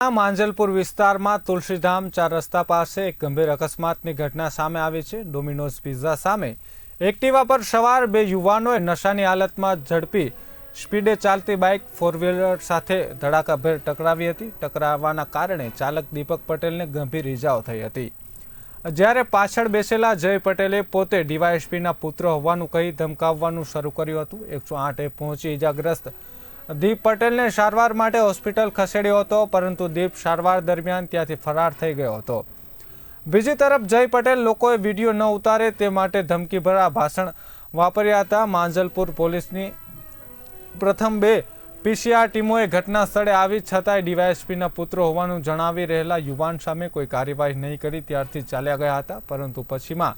આ માંજલપુર વિસ્તારમાં તુલસીધામ ચાર રસ્તા પાસે એક ગંભીર અકસ્માતની ઘટના સામે આવી છે. ડોમિનોઝ પિઝા સામે એક્ટિવા પર સવાર બે યુવાનોએ નશાની હાલતમાં ઝડપી સ્પીડે ચાલતી બાઇક ફોર વ્હીલર સાથે ધડાકાભેર ટકરાવી હતી. ટકરાવવાના કારણે ચાલક દીપક પટેલને ગંભીર ઇજાઓ થઈ હતી. જ્યારે પાછળ બેસેલા જય પટેલે પોતે ડીવાયએસપીના પુત્ર હોવાનું કહી ધમકાવવાનું શરૂ કર્યું હતું. એકસો આઠે પહોંચી ઇજાગ્રસ્ત દીપ પટેલને સારવાર માટે હોસ્પિટલ ખસેડ્યો હતો, પરંતુ દીપ સારવાર દરમિયાન ત્યાંથી ફરાર થઈ ગયો હતો. બીજી તરફ જય પટેલ લોકોએ વીડિયો ન ઉતારે તે માટે ધમકીભરા ભાષણ વાપર્યા હતા. માંજલપુર પોલીસની પ્રથમ બે પીસીઆર ટીમોએ ઘટના સ્થળે આવી, છતાંય ડીવાયએસપીના પુત્ર હોવાનું જણાવી રહેલા યુવાન સામે કોઈ કાર્યવાહી નહીં કરી, ત્યારથી ચાલ્યા ગયા હતા. પરંતુ પછીમાં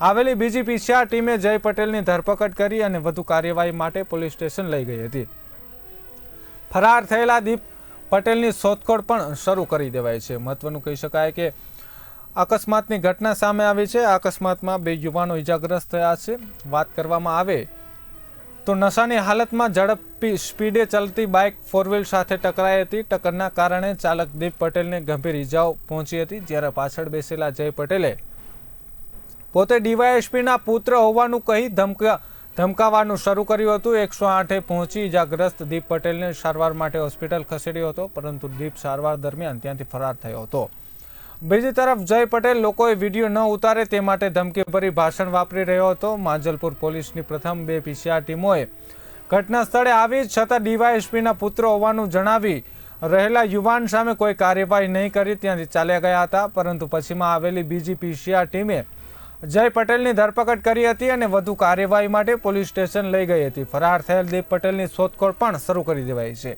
આવેલી બીજી પીસીઆર ટીમે જય પટેલની ધરપકડ કરી અને વધુ કાર્યવાહી માટે પોલીસ સ્ટેશન લઈ ગઈ હતી. ફરાર થયેલા દીપ પટેલની શોધખોળ પણ શરૂ કરી દેવાય છે. મહત્વનું કહી શકાય કે અકસ્માતની ઘટના સામે આવી છે. અકસ્માતમાં બે યુવાનો ઇજાગ્રસ્ત થયા છે. વાત કરવામાં આવે તો નશાની હાલતમાં ઝડપી સ્પીડે ચાલતી બાઇક ફોર વ્હીલ સાથે ટકરાઈ હતી. ટક્કરના કારણે ચાલક દીપ પટેલને ગંભીર ઇજાઓ પહોંચી હતી, જ્યારે પાછળ બેસેલા જય પટેલે પોતે ડીવાયએસપીના પુત્ર હોવાનું કહી ધમકા ધમકાવવાનું શરૂ કર્યું હતું. એકસો આઠે પહોંચી ઇજાગ્રસ્ત દીપ પટેલને સારવાર માટે હોસ્પિટલ ખસેડ્યો હતો, પરંતુ દીપ સારવાર દરમિયાન ત્યાંથી ફરાર થયો હતો. બીજી તરફ જય પટેલ, લોકોએ વીડિયો ન ઉતારે તે માટે ધમકીભરી ભાષણ વાપરી રહ્યો હતો. માંજલપુર પોલીસની પ્રથમ બે પીસીઆર ટીમોએ ઘટના સ્થળે આવી, છતાં ડીવાયએસપીના પુત્ર હોવાનું જણાવી રહેલા યુવાન સામે કોઈ કાર્યવાહી નહીં કરી, ત્યાંથી ચાલ્યા ગયા હતા. પરંતુ પછીમાં આવેલી બીજી પીસીઆર ટીમે જય પટેલની ધરપકડ કરી હતી અને વધુ કાર્યવાહી માટે પોલીસ સ્ટેશન લઈ ગઈ હતી. ફરાર થયેલ દીપ પટેલની શોધખોળ પણ શરૂ કરી દેવાઈ છે.